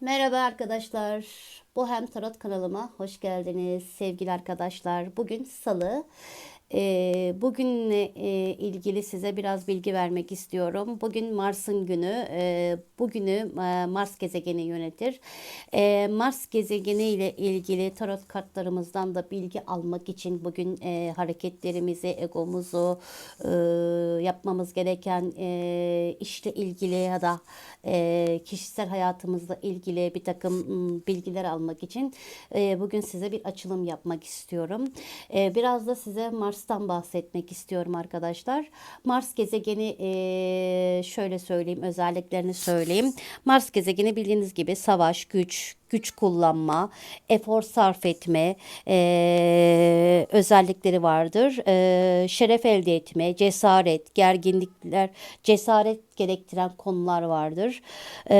Merhaba arkadaşlar. Bohem Tarot kanalıma hoş geldiniz sevgili arkadaşlar. Bugün Salı. Ee, bugünle e, ilgili size biraz bilgi vermek istiyorum. Bugün Mars'ın günü. Ee, bugünü e, Mars gezegeni yönetir. Ee, Mars gezegeni ile ilgili tarot kartlarımızdan da bilgi almak için bugün e, hareketlerimizi, egomuzu, e, yapmamız gereken e, işle ilgili ya da e, kişisel hayatımızla ilgili bir takım bilgiler almak için e, bugün size bir açılım yapmak istiyorum. E, biraz da size Mars'tan bahsetmek istiyorum arkadaşlar. Mars gezegeni e, şöyle söyleyeyim, özelliklerini söyleyeyim. Mars gezegeni bildiğiniz gibi savaş, güç, güç kullanma, efor sarf etme e, özellikleri vardır. E, şeref elde etme, cesaret, gerginlikler, cesaret gerektiren konular vardır. E,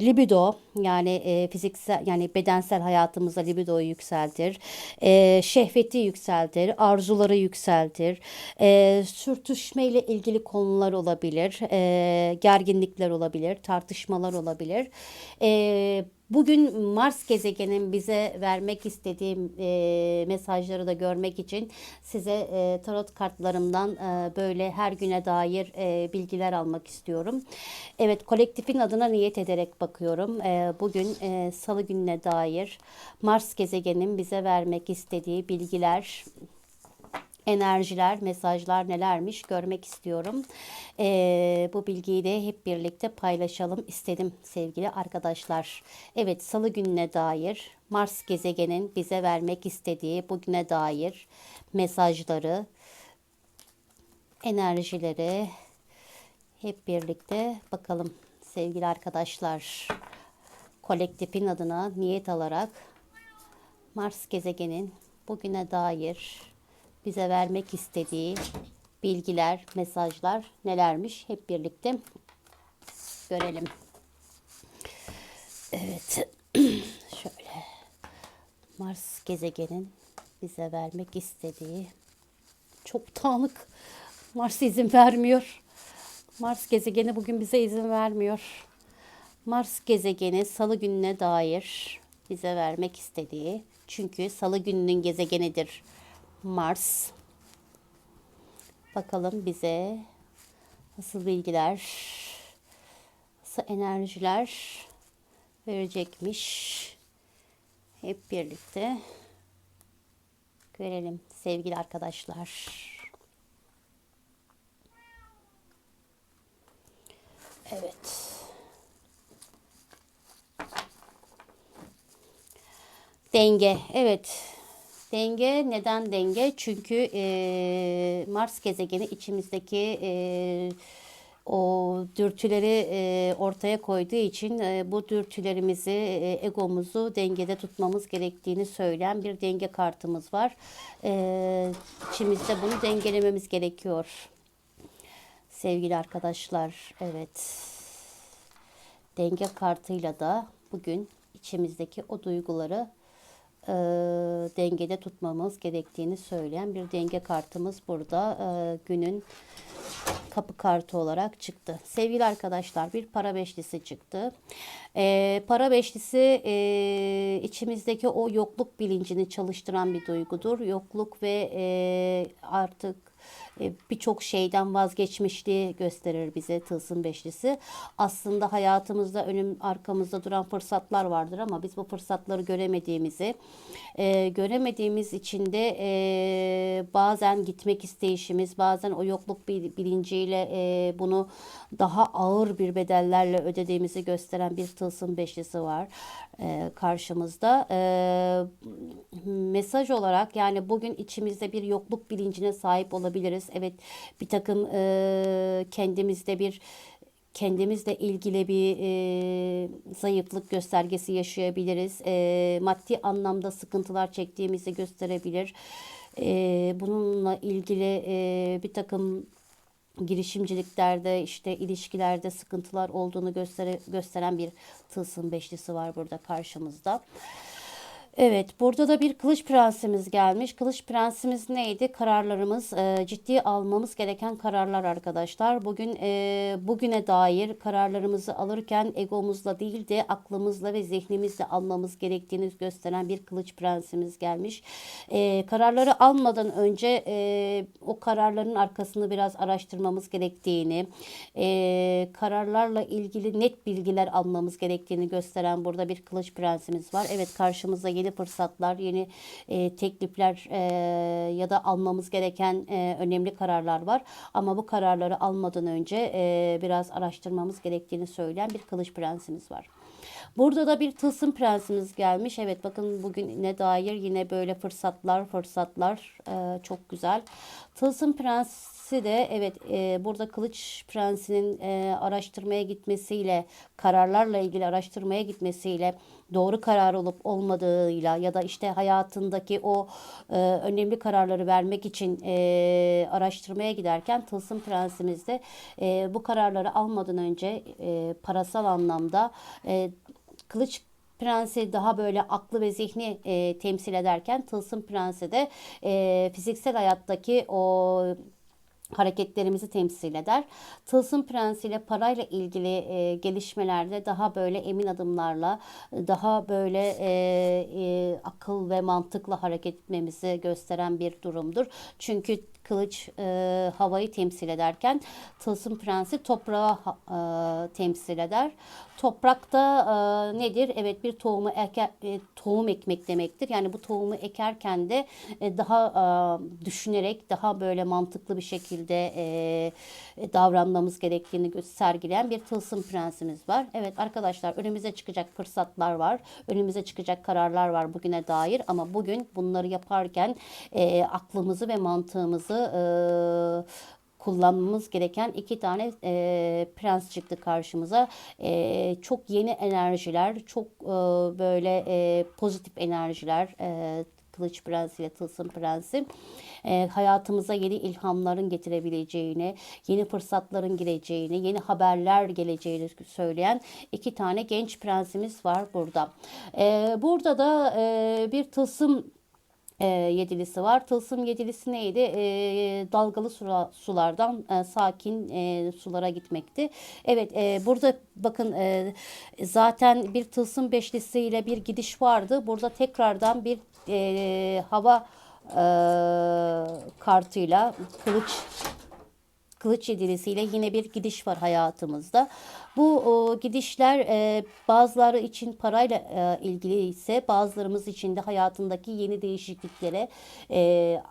libido yani e, fiziksel yani bedensel hayatımızda libidoyu yükseltir. E, şehveti yükseltir, arzuları yükseltir. E, sürtüşme ile ilgili konular olabilir. E, gerginlikler olabilir, tartışmalar olabilir. E, Bugün Mars gezegenin bize vermek istediği e, mesajları da görmek için size e, tarot kartlarımdan e, böyle her güne dair e, bilgiler almak istiyorum. Evet kolektifin adına niyet ederek bakıyorum. E, bugün e, salı gününe dair Mars gezegenin bize vermek istediği bilgiler enerjiler, mesajlar nelermiş görmek istiyorum. Ee, bu bilgiyi de hep birlikte paylaşalım istedim sevgili arkadaşlar. Evet salı gününe dair Mars gezegenin bize vermek istediği bugüne dair mesajları, enerjileri hep birlikte bakalım sevgili arkadaşlar. Kolektifin adına niyet alarak Mars gezegenin bugüne dair bize vermek istediği bilgiler, mesajlar nelermiş hep birlikte görelim. Evet. Şöyle Mars gezegenin bize vermek istediği çok dağınık. Mars izin vermiyor. Mars gezegeni bugün bize izin vermiyor. Mars gezegeni salı gününe dair bize vermek istediği çünkü salı gününün gezegenidir Mars. Bakalım bize nasıl bilgiler, nasıl enerjiler verecekmiş. Hep birlikte görelim sevgili arkadaşlar. Evet. Denge. Evet. Denge neden denge? Çünkü e, Mars gezegeni içimizdeki e, o dürtüleri e, ortaya koyduğu için e, bu dürtülerimizi, e, egomuzu dengede tutmamız gerektiğini söyleyen bir denge kartımız var. E, içimizde bunu dengelememiz gerekiyor. Sevgili arkadaşlar, evet. Denge kartıyla da bugün içimizdeki o duyguları e, dengede tutmamız gerektiğini söyleyen bir denge kartımız burada. E, günün kapı kartı olarak çıktı. Sevgili arkadaşlar bir para beşlisi çıktı. E, para beşlisi e, içimizdeki o yokluk bilincini çalıştıran bir duygudur. Yokluk ve e, artık e, birçok şeyden vazgeçmişliği gösterir bize tılsım beşlisi. Aslında hayatımızda önüm arkamızda duran fırsatlar vardır ama biz bu fırsatları göremediğimizi e, göremediğimiz için de e, bazen gitmek isteyişimiz bazen o yokluk bilinciyle e, bunu daha ağır bir bedellerle ödediğimizi gösteren bir tılsım beşlisi var e, karşımızda. E, mesaj olarak yani bugün içimizde bir yokluk bilincine sahip olabiliriz. Evet bir takım e, kendimizde bir kendimizle ilgili bir e, zayıflık göstergesi yaşayabiliriz. E, maddi anlamda sıkıntılar çektiğimizi gösterebilir. E, bununla ilgili e, bir takım girişimciliklerde işte ilişkilerde sıkıntılar olduğunu göstere, gösteren bir tılsım beşlisi var burada karşımızda. Evet, burada da bir kılıç prensimiz gelmiş. Kılıç prensimiz neydi? Kararlarımız, e, ciddiye almamız gereken kararlar arkadaşlar. Bugün e, bugüne dair kararlarımızı alırken egomuzla değil de aklımızla ve zihnimizle almamız gerektiğini gösteren bir kılıç prensimiz gelmiş. E, kararları almadan önce e, o kararların arkasını biraz araştırmamız gerektiğini, e, kararlarla ilgili net bilgiler almamız gerektiğini gösteren burada bir kılıç prensimiz var. Evet, karşımızda yeni fırsatlar, yeni e, teklifler e, ya da almamız gereken e, önemli kararlar var. Ama bu kararları almadan önce e, biraz araştırmamız gerektiğini söyleyen bir kılıç prensimiz var. Burada da bir tılsım prensimiz gelmiş. Evet bakın bugün ne dair yine böyle fırsatlar fırsatlar e, çok güzel. Tılsım prensi de evet e, burada kılıç prensinin e, araştırmaya gitmesiyle kararlarla ilgili araştırmaya gitmesiyle doğru karar olup olmadığıyla ya da işte hayatındaki o e, önemli kararları vermek için e, araştırmaya giderken Tılsım Prensimiz de e, bu kararları almadan önce e, parasal anlamda e, Kılıç Prensi daha böyle aklı ve zihni e, temsil ederken Tılsım Prensi de e, fiziksel hayattaki o hareketlerimizi temsil eder. Tılsım Prensi ile parayla ilgili e, gelişmelerde daha böyle emin adımlarla, daha böyle e, e, akıl ve mantıkla hareket etmemizi gösteren bir durumdur. Çünkü kılıç e, havayı temsil ederken Tılsım Prensi toprağı e, temsil eder. Toprakta e, nedir? Evet bir tohumu eke, e, tohum ekmek demektir. Yani bu tohumu ekerken de e, daha e, düşünerek daha böyle mantıklı bir şekilde e, davranmamız gerektiğini sergileyen bir tılsım prensimiz var. Evet arkadaşlar önümüze çıkacak fırsatlar var. Önümüze çıkacak kararlar var bugüne dair ama bugün bunları yaparken e, aklımızı ve mantığımızı e, kullanmamız gereken iki tane e, prens çıktı karşımıza. E, çok yeni enerjiler, çok e, böyle e, pozitif enerjiler, e, Kılıç Prensi ile Tılsım Prensi e, hayatımıza yeni ilhamların getirebileceğini, yeni fırsatların gireceğini, yeni haberler geleceğini söyleyen iki tane genç prensimiz var burada. E, burada da e, bir Tılsım e, yedilisi var. Tılsım yedilisi neydi? E, dalgalı sura, sulardan e, sakin e, sulara gitmekti. Evet e, burada bakın e, zaten bir tılsım beşlisiyle bir gidiş vardı. Burada tekrardan bir e, hava e, kartıyla kılıç kılıç yedilisiyle yine bir gidiş var hayatımızda. Bu o, gidişler e, bazıları için parayla e, ilgili ise bazılarımız için de hayatındaki yeni değişikliklere e,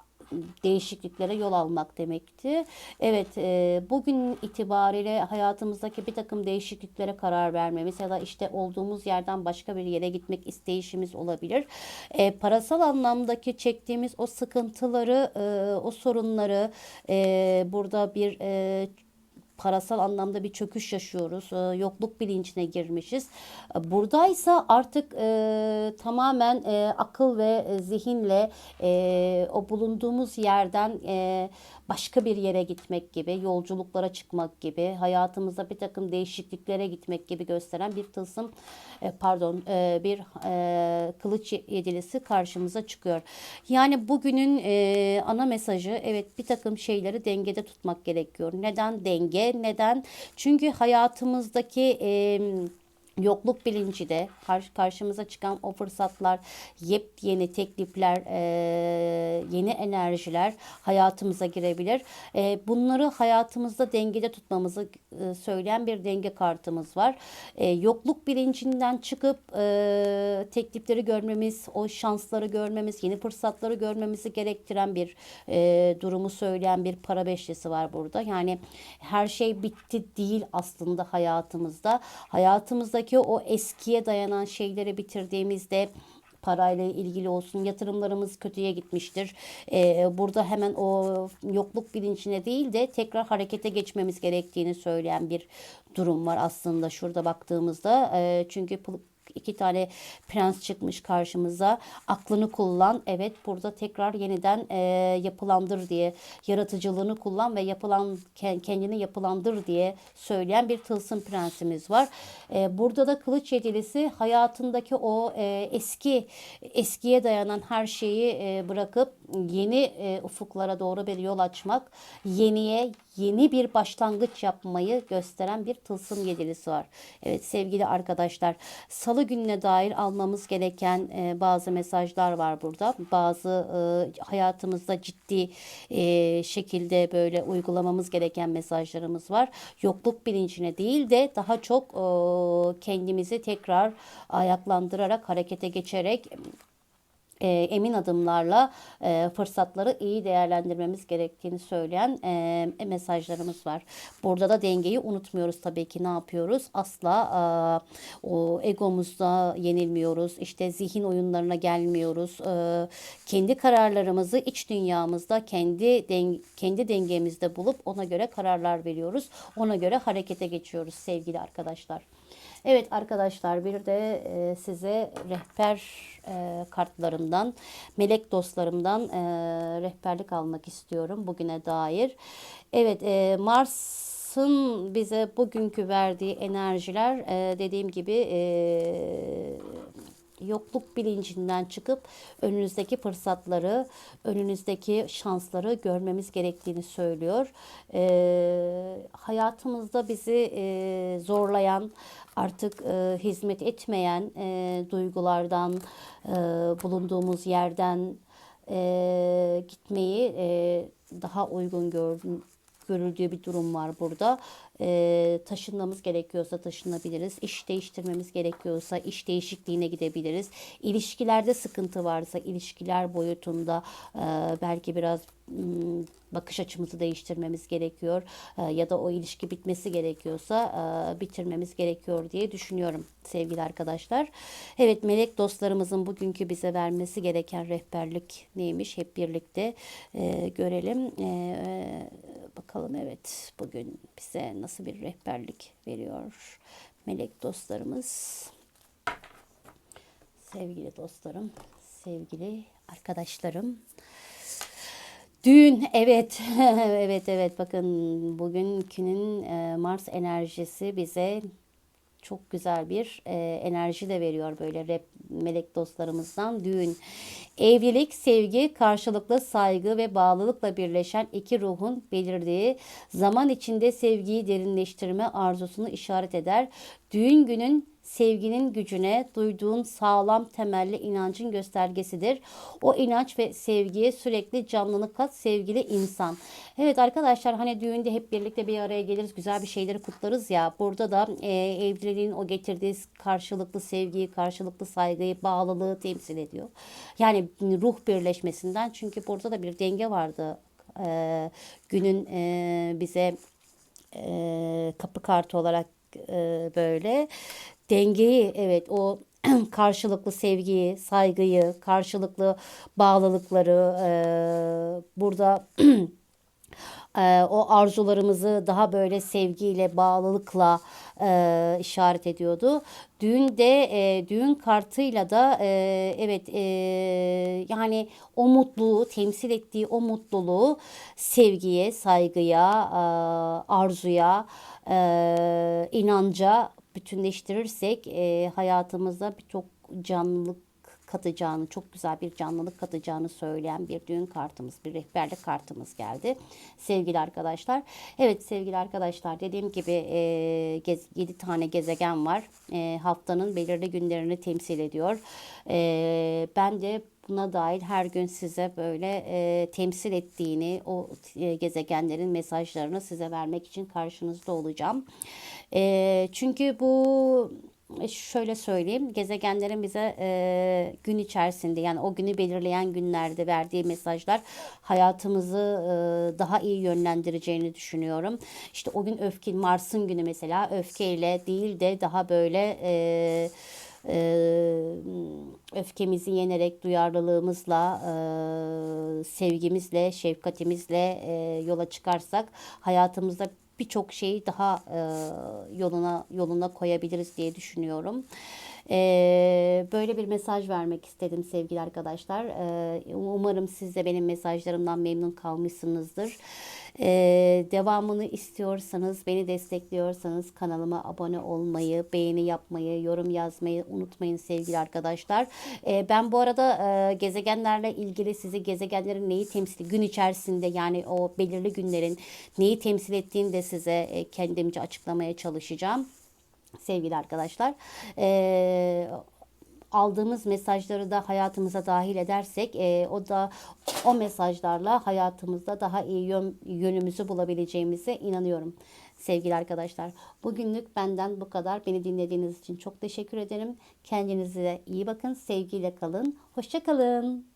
değişikliklere yol almak demekti. Evet e, bugün itibariyle hayatımızdaki bir takım değişikliklere karar vermemiz ya işte olduğumuz yerden başka bir yere gitmek isteyişimiz olabilir. E, parasal anlamdaki çektiğimiz o sıkıntıları, e, o sorunları e, burada bir e, parasal anlamda bir çöküş yaşıyoruz. E, yokluk bilincine girmişiz. E, buradaysa artık e, tamamen e, akıl ve zihinle e, o bulunduğumuz yerden e, başka bir yere gitmek gibi, yolculuklara çıkmak gibi, hayatımızda bir takım değişikliklere gitmek gibi gösteren bir tılsım, e, pardon, e, bir e, kılıç yedilisi karşımıza çıkıyor. Yani bugünün ana mesajı evet bir takım şeyleri dengede tutmak gerekiyor. Neden denge? Neden? Çünkü hayatımızdaki yokluk bilinci de karşımıza çıkan o fırsatlar, yepyeni teklifler, e, yeni enerjiler hayatımıza girebilir. E, bunları hayatımızda dengede tutmamızı e, söyleyen bir denge kartımız var. Yokluk bilincinden çıkıp teklifleri görmemiz, o şansları görmemiz, yeni fırsatları görmemizi gerektiren bir durumu söyleyen bir para beşlisi var burada. Yani her şey bitti değil aslında hayatımızda. Hayatımızdaki ki o eskiye dayanan şeyleri bitirdiğimizde parayla ilgili olsun yatırımlarımız kötüye gitmiştir. Ee, burada hemen o yokluk bilincine değil de tekrar harekete geçmemiz gerektiğini söyleyen bir durum var aslında şurada baktığımızda. Ee, çünkü iki tane prens çıkmış karşımıza. Aklını kullan. Evet burada tekrar yeniden e, yapılandır diye yaratıcılığını kullan ve yapılan ke- kendini yapılandır diye söyleyen bir tılsım prensimiz var. E, burada da kılıç yedilisi hayatındaki o e, eski eskiye dayanan her şeyi e, bırakıp yeni e, ufuklara doğru bir yol açmak, yeniye yeni bir başlangıç yapmayı gösteren bir tılsım yedilisi var. Evet sevgili arkadaşlar, salı gününe dair almamız gereken e, bazı mesajlar var burada. Bazı e, hayatımızda ciddi e, şekilde böyle uygulamamız gereken mesajlarımız var. Yokluk bilincine değil de daha çok e, kendimizi tekrar ayaklandırarak, harekete geçerek e, emin adımlarla e, fırsatları iyi değerlendirmemiz gerektiğini söyleyen e, mesajlarımız var. Burada da dengeyi unutmuyoruz tabii ki ne yapıyoruz? Asla e, o egomuzda yenilmiyoruz. İşte zihin oyunlarına gelmiyoruz. E, kendi kararlarımızı iç dünyamızda kendi den, kendi dengemizde bulup ona göre kararlar veriyoruz. Ona göre harekete geçiyoruz sevgili arkadaşlar. Evet arkadaşlar bir de e, size rehber e, kartlarımdan, melek dostlarımdan e, rehberlik almak istiyorum bugüne dair. Evet e, Mars'ın bize bugünkü verdiği enerjiler dediğim gibi yokluk bilincinden çıkıp önünüzdeki fırsatları, önünüzdeki şansları görmemiz gerektiğini söylüyor. Ee, hayatımızda bizi e, zorlayan, artık e, hizmet etmeyen e, duygulardan, e, bulunduğumuz yerden e, gitmeyi e, daha uygun gördüm görüldüğü bir durum var burada. E, taşınmamız gerekiyorsa taşınabiliriz. İş değiştirmemiz gerekiyorsa iş değişikliğine gidebiliriz. İlişkilerde sıkıntı varsa ilişkiler boyutunda e, belki biraz bakış açımızı değiştirmemiz gerekiyor. E, ya da o ilişki bitmesi gerekiyorsa e, bitirmemiz gerekiyor diye düşünüyorum sevgili arkadaşlar. Evet melek dostlarımızın bugünkü bize vermesi gereken rehberlik neymiş hep birlikte e, görelim. Bakalım evet bugün bize nasıl bir rehberlik veriyor melek dostlarımız. Sevgili dostlarım, sevgili arkadaşlarım. Düğün evet evet evet bakın bugünkünün e, Mars enerjisi bize çok güzel bir e, enerji de veriyor böyle rap melek dostlarımızdan düğün. Evlilik, sevgi, karşılıklı saygı ve bağlılıkla birleşen iki ruhun belirdiği zaman içinde sevgiyi derinleştirme arzusunu işaret eder. Düğün günün sevginin gücüne duyduğun sağlam temelli inancın göstergesidir. O inanç ve sevgiye sürekli canlılık kat sevgili insan. Evet arkadaşlar hani düğünde hep birlikte bir araya geliriz güzel bir şeyleri kutlarız ya. Burada da e, evliliğin o getirdiği karşılıklı sevgiyi, karşılıklı saygıyı, bağlılığı temsil ediyor. Yani ruh birleşmesinden çünkü burada da bir denge vardı. E, günün e, bize e, kapı kartı olarak e, böyle dengeyi evet o karşılıklı sevgiyi, saygıyı, karşılıklı bağlılıkları e, burada e, o arzularımızı daha böyle sevgiyle, bağlılıkla e, işaret ediyordu. Düğünde e, düğün kartıyla da e, evet e, yani o mutluluğu temsil ettiği o mutluluğu sevgiye, saygıya, e, arzuya, e, inanca bütünleştirirsek e, hayatımızda birçok canlılık katacağını, çok güzel bir canlılık katacağını söyleyen bir düğün kartımız, bir rehberlik kartımız geldi. Sevgili arkadaşlar. Evet sevgili arkadaşlar dediğim gibi e, gez, 7 tane gezegen var. E, haftanın belirli günlerini temsil ediyor. E, ben de buna dair her gün size böyle e, temsil ettiğini, o e, gezegenlerin mesajlarını size vermek için karşınızda olacağım. E, çünkü bu şöyle söyleyeyim gezegenlerin bize e, gün içerisinde yani o günü belirleyen günlerde verdiği mesajlar hayatımızı e, daha iyi yönlendireceğini düşünüyorum. İşte o gün öfke Mars'ın günü mesela öfkeyle değil de daha böyle e, öfkemizi yenerek duyarlılığımızla, sevgimizle, şefkatimizle yola çıkarsak hayatımızda birçok şeyi daha yoluna yoluna koyabiliriz diye düşünüyorum. Ee, böyle bir mesaj vermek istedim sevgili arkadaşlar. Ee, umarım siz de benim mesajlarımdan memnun kalmışsınızdır. Ee, devamını istiyorsanız, beni destekliyorsanız kanalıma abone olmayı, beğeni yapmayı, yorum yazmayı unutmayın sevgili arkadaşlar. Ee, ben bu arada e, gezegenlerle ilgili sizi gezegenlerin neyi temsil gün içerisinde yani o belirli günlerin neyi temsil ettiğini de size e, kendimce açıklamaya çalışacağım sevgili arkadaşlar. Ee, aldığımız mesajları da hayatımıza dahil edersek e, o da o mesajlarla hayatımızda daha iyi yön, yönümüzü bulabileceğimize inanıyorum sevgili arkadaşlar. Bugünlük benden bu kadar. Beni dinlediğiniz için çok teşekkür ederim. Kendinize iyi bakın. Sevgiyle kalın. Hoşça kalın.